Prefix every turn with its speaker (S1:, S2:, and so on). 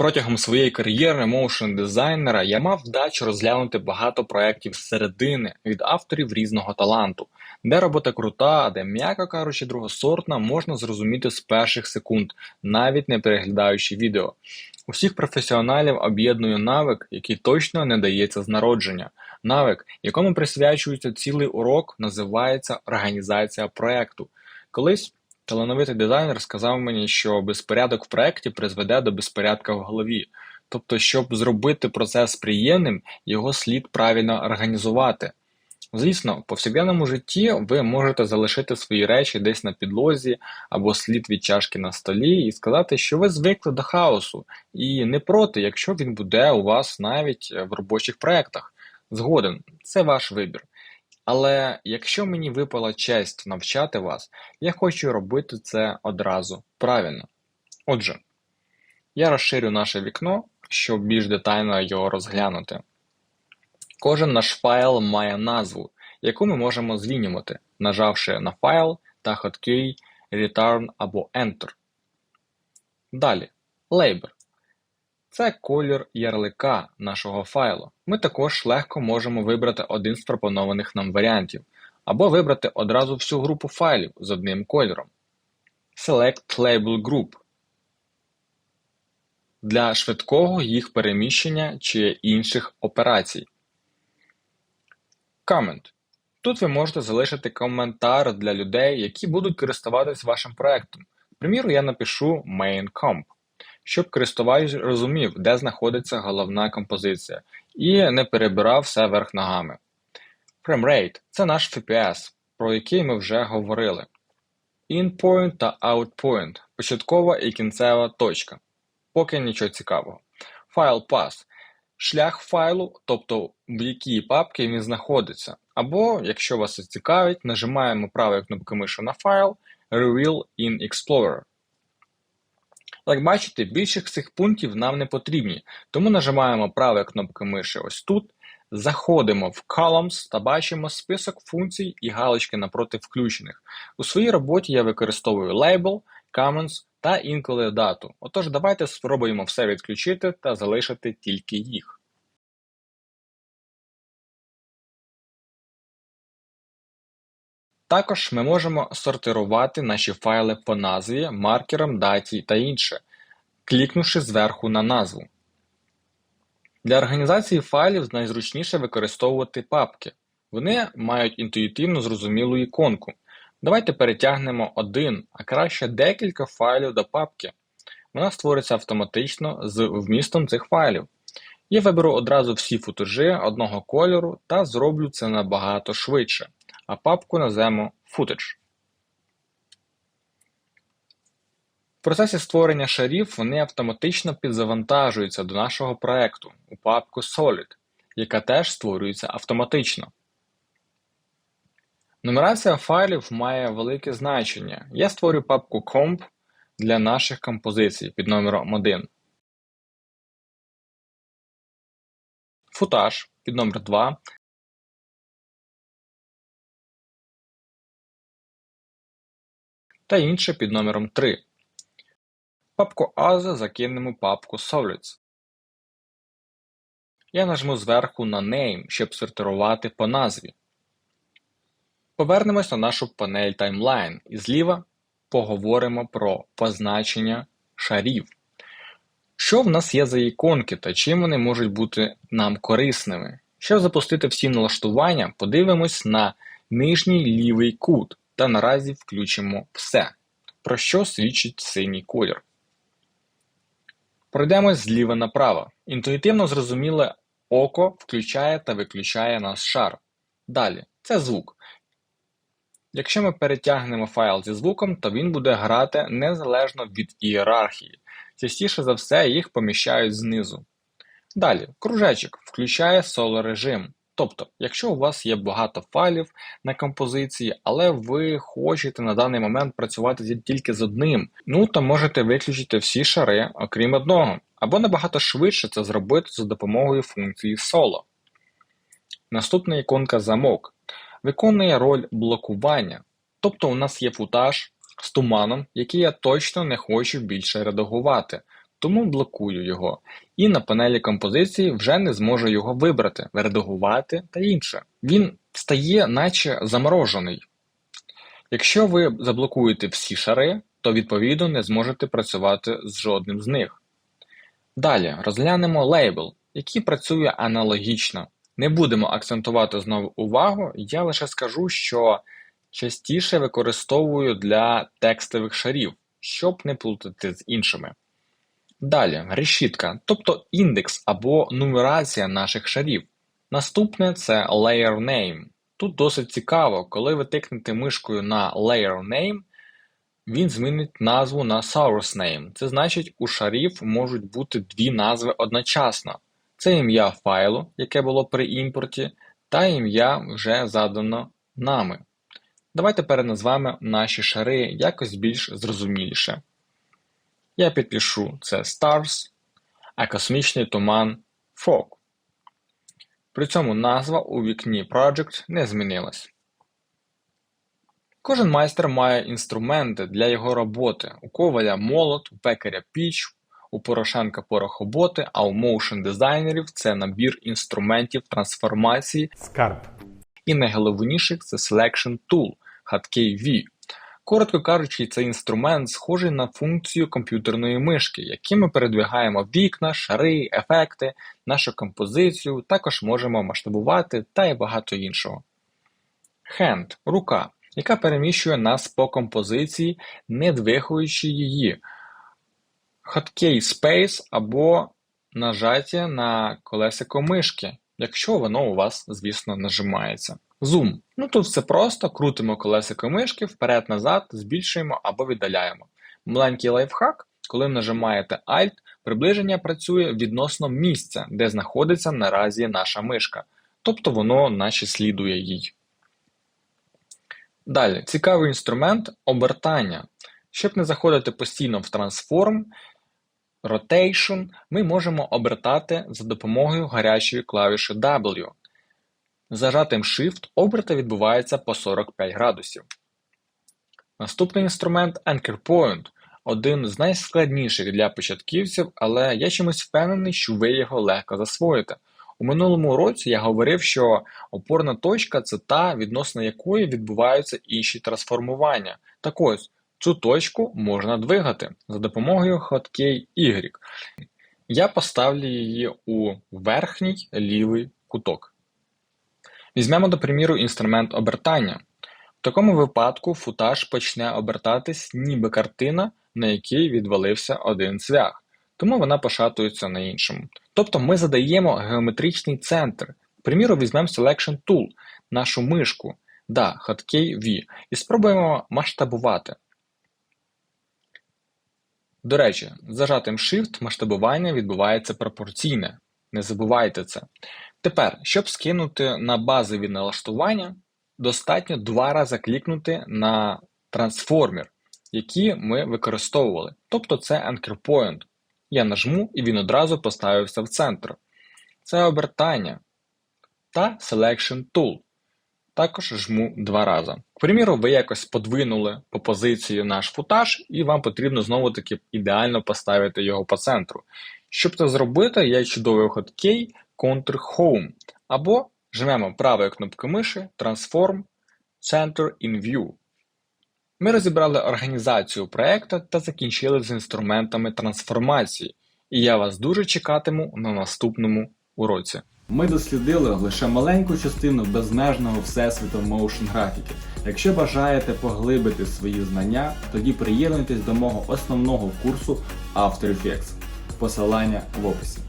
S1: Протягом своєї кар'єри моушн дизайнера я мав вдачу розглянути багато проєктів зсередини від авторів різного таланту, де робота крута, а де, м'яко кажучи, другосортна, можна зрозуміти з перших секунд, навіть не переглядаючи відео. Усіх професіоналів об'єднує навик, який точно не дається з народження. Навик, якому присвячується цілий урок, називається організація проєкту. Колись талановитий дизайнер сказав мені, що безпорядок в проєкті призведе до безпорядка в голові. Тобто, щоб зробити процес приємним, його слід правильно організувати. Звісно, в повсякденному житті ви можете залишити свої речі десь на підлозі або слід від чашки на столі і сказати, що ви звикли до хаосу, і не проти, якщо він буде у вас навіть в робочих проєктах. Згоден, це ваш вибір. Але якщо мені випала честь навчати вас, я хочу робити це одразу правильно. Отже, я розширю наше вікно, щоб більш детально його розглянути. Кожен наш файл має назву, яку ми можемо змінювати, нажавши на файл та хоткей Return або Enter. Далі Label. Це колір ярлика нашого файлу. Ми також легко можемо вибрати один з пропонованих нам варіантів, або вибрати одразу всю групу файлів з одним кольором. Select Label Group для швидкого їх переміщення чи інших операцій. Comment. Тут ви можете залишити коментар для людей, які будуть користуватись вашим проектом. Приміру, я напишу main comp, щоб користувач розумів, де знаходиться головна композиція, і не перебирав все верх ногами. FrameRate – це наш FPS, про який ми вже говорили. InPoint та OutPoint – початкова і кінцева точка. Поки нічого цікавого. FilePath – шлях файлу, тобто в якій папці він знаходиться. Або, якщо вас це цікавить, нажимаємо правою кнопкою миші на файл Reveal in Explorer. Як бачите, більших цих пунктів нам не потрібні, тому нажимаємо правою кнопкою миші ось тут, заходимо в Columns та бачимо список функцій і галочки напроти включених. У своїй роботі я використовую Label, Comments та інколи дату. Отож, давайте спробуємо все відключити та залишити тільки їх. Також ми можемо сортирувати наші файли по назві, маркерам, даті та інше, клікнувши зверху на назву. Для організації файлів найзручніше використовувати папки. Вони мають інтуїтивно зрозумілу іконку. Давайте перетягнемо один, а краще декілька файлів до папки. Вона створиться автоматично з вмістом цих файлів. Я виберу одразу всі футажі одного кольору та зроблю це набагато швидше а папку назвемо Footage. В процесі створення шарів вони автоматично підзавантажуються до нашого проекту у папку Solid, яка теж створюється автоматично. Нумерація файлів має велике значення. Я створю папку Comp для наших композицій під номером 1. Футаж під номер 2 та інше під номером 3. Папку As закинемо папку Solids. Я нажму зверху на Name, щоб сортирувати по назві. Повернемось на нашу панель Timeline і зліва поговоримо про позначення шарів. Що в нас є за іконки та чим вони можуть бути нам корисними? Щоб запустити всі налаштування, подивимось на нижній лівий кут та наразі включимо все, про що свідчить синій колір. Пройдемось зліва направо. Інтуїтивно зрозуміле око включає та виключає наш шар. Далі це звук. Якщо ми перетягнемо файл зі звуком, то він буде грати незалежно від ієрархії. Частіше за все їх поміщають знизу. Далі, кружечок включає соло режим. Тобто, якщо у вас є багато файлів на композиції, але ви хочете на даний момент працювати тільки з одним, ну то можете виключити всі шари, окрім одного, або набагато швидше це зробити за допомогою функції Solo. Наступна іконка замок виконує роль блокування. Тобто у нас є футаж з туманом, який я точно не хочу більше редагувати. Тому блокую його. І на панелі композиції вже не зможу його вибрати, редагувати та інше. Він стає наче заморожений. Якщо ви заблокуєте всі шари, то відповідно не зможете працювати з жодним з них. Далі розглянемо лейбл, який працює аналогічно. Не будемо акцентувати знову увагу, я лише скажу, що частіше використовую для текстових шарів, щоб не плутати з іншими. Далі решітка, тобто індекс або нумерація наших шарів. Наступне це layer name. Тут досить цікаво, коли ви тикнете мишкою на layer name, він змінить назву на source name. Це значить, у шарів можуть бути дві назви одночасно. Це ім'я файлу, яке було при імпорті, та ім'я вже задано нами. Давайте переназвемо наші шари якось більш зрозуміліше. Я підпишу це Stars, а космічний туман Fog. При цьому назва у вікні Project не змінилась. Кожен майстер має інструменти для його роботи. У коваля молот, у пекаря піч, у Порошенка порохоботи, а у моушен дизайнерів це набір інструментів трансформації
S2: Скарб.
S1: і найголовніших це Selection Tool Hotkey V. Коротко кажучи, цей інструмент схожий на функцію комп'ютерної мишки, яким ми передвигаємо вікна, шари, ефекти, нашу композицію, також можемо масштабувати та й багато іншого. Hand – рука, яка переміщує нас по композиції, не двигаючи її. Hotkey Space або нажаття на колесико мишки, якщо воно у вас, звісно, нажимається. Зум. Ну тут все просто, крутимо колесико мишки вперед-назад, збільшуємо або віддаляємо. Маленький лайфхак, коли нажимаєте Alt, приближення працює відносно місця, де знаходиться наразі наша мишка, тобто воно наче слідує їй. Далі, цікавий інструмент обертання. Щоб не заходити постійно в трансформ, Rotation, ми можемо обертати за допомогою гарячої клавіші W. Зажатим Shift оберти відбуваються по 45 градусів. Наступний інструмент Anchor Point – один з найскладніших для початківців, але я чимось впевнений, що ви його легко засвоїте. У минулому році я говорив, що опорна точка це та, відносно якої відбуваються інші трансформування. Так ось, цю точку можна двигати за допомогою Hotkey Y. Я поставлю її у верхній лівий куток. Візьмемо, до приміру, інструмент обертання. В такому випадку футаж почне обертатись, ніби картина, на якій відвалився один цвях, тому вона пошатується на іншому. Тобто ми задаємо геометричний центр. К приміру, візьмемо Selection Tool, нашу мишку, да, Hotkey V, і спробуємо масштабувати. До речі, зажатим Shift масштабування відбувається пропорційне. Не забувайте це. Тепер, щоб скинути на базові налаштування, достатньо два рази клікнути на трансформер, який ми використовували. Тобто це Anchor Point. Я нажму і він одразу поставився в центр. Це обертання та Selection Tool. Також жму два рази. К приміру, ви якось подвинули по позиції наш футаж, і вам потрібно знову-таки ідеально поставити його по центру. Щоб це зробити, є чудовий хоткей Ctrl Home або жмемо правою кнопкою миші Transform Center in View. Ми розібрали організацію проекту та закінчили з інструментами трансформації, і я вас дуже чекатиму на наступному уроці.
S2: Ми дослідили лише маленьку частину безмежного всесвіту моушн графіки. Якщо бажаєте поглибити свої знання, тоді приєднуйтесь до мого основного курсу After Effects. Посилання в описі.